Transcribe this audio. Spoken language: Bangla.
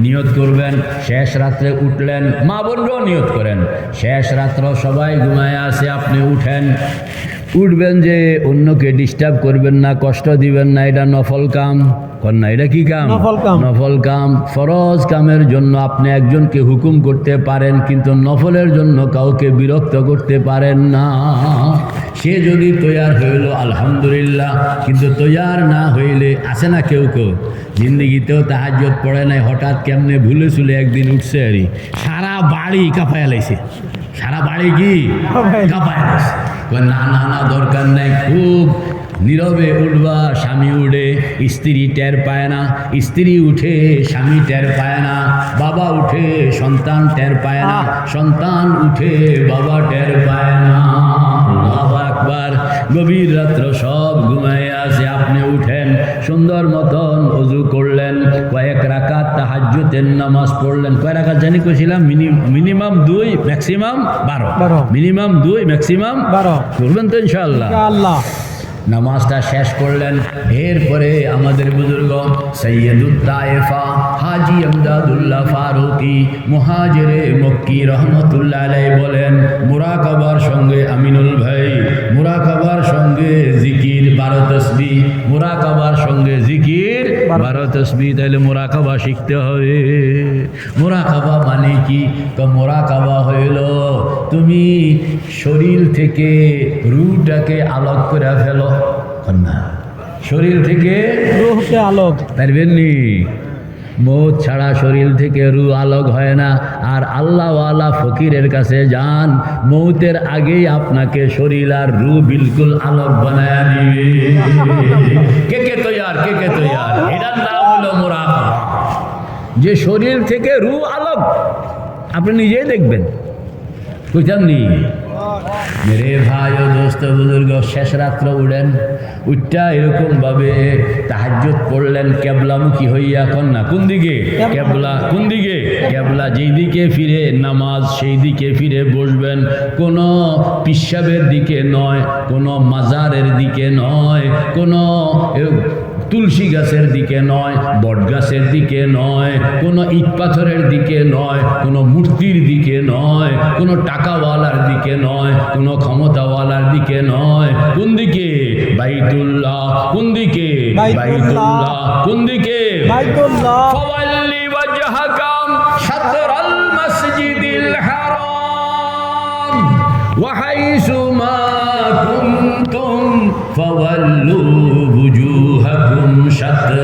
নিয়ত করবেন শেষ রাত্রে উঠলেন মা বোনরাও নিয়ত করেন। শেষ রাত্র সবাই ঘুমায় আসে আপনি উঠেন। উঠবেন যে অন্যকে ডিস্টার্ব করবেন না কষ্ট দিবেন না এটা নফল কাম। কন্যা এটা কি কাম? নফল কাম। নফল কাম। ফরজ কামের জন্য আপনি একজনকে হুকুম করতে পারেন কিন্তু নফলের জন্য কাউকে বিরক্ত করতে পারেন না। সে যদি তৈয়ার হইল, আলহামদুলিল্লাহ। কিন্তু তৈয়ার না হইলে আসে না কেউ কেউ। জিন্দগিতেও তাহাজ্জত পড়ে নাই, হঠাৎ কেমনে ভুলে চুলে একদিন উঠছে আরই সারা বাড়ি কাঁপায় লাইছে। সারা বাড়ি কি? কাঁপায়। লাইছে। না না না, দরকার নাই। খুব নীরবে উঠবা, স্বামী উঠে, স্ত্রী টের পায় না। স্ত্রী উঠে, স্বামী টের পায় না। বাবা উঠে, সন্তান টের পায় না। সন্তান উঠে, বাবা টের পায় গভীর রাত্র সব ঘুমায় আছে আপনি উঠেন সুন্দর মতন অজু করলেন কয়েক রাকাত তাহাজ্জুদের নামাজ পড়লেন। কয় রাকাত জানি কইছিলাম? মিনিমাম দুই ম্যাক্সিমাম বারো। বারো। মিনিমাম দুই ম্যাক্সিমাম বারো। করবেন তো ইনশাল্লাহ আল্লাহ নামাজটা শেষ করলেন। এরপরে আমাদের বুজুর্গ সৈয়দুদ্দায়েফা হাজি আমদাদুল্লাহ ফারুকি মুহাজিরে মক্কি রহমতুল্লাহ আলাই বলেন, মুরাকাবার সঙ্গে আমিনুল ভাই, মুরাকাবার সঙ্গে জিকির বারো মুরাকাবার সঙ্গে জিকির বারো তসবি তাহলে মুরাকাবা শিখতে হবে। মুরাকাবা মানে কি? তো মুরাকাবা হইল তুমি শরীর থেকে রুটাকে আলোক করে ফেলো। না শরীর থেকে রুহকে আলোক। পারবেন নি? মৌত ছাড়া শরীর থেকে রু আলোক হয় না। আর আল্লাহ আল্লাহওয়ালা ফকিরের কাছে যান মৌতের আগেই আপনাকে শরীর আর রু বিলকুল আলোক বানায় দিবে। কে কে তৈয়ার? কে কে তৈয়ার? যে শরীর থেকে রু আলোক আপনি নিজেই দেখবেন। বুঝলাম নি মেরে ভাই ও দোস্ত বুজুর্গ শেষ রাত্র উঠেন উঠটা এরকম ভাবে তাহাজ্জুদ পড়লেন কেবলামুখী হইয়া এখন না কোন দিকে? কেবলা। কোন দিকে? কেবলা যেই দিকে ফিরে নামাজ সেই দিকে ফিরে বসবেন। কোনো পিসাবের দিকে নয় কোনো মাজারের দিকে নয় কোনো তুলসী গাছের দিকে নয় বট গাছের দিকে নয় কোনো ইট পাথরের দিকে নয় কোনো মূর্তির দিকে নয় কোনো টাকাওয়ালার দিকে নয় কোনো ক্ষমতাওয়ালার দিকে নয়। কোন দিকে? বাইতুল্লাহ। কোন দিকে? বাইতুল্লাহ। কোন দিকে? বাইতুল্লাহ। ফাওয়াল্লি ওয়াজহাকাম শাতরাল মসজিদিল হারাম। ওয়া হাইসুমা কুনতুম ফাওয়াল্লু şattı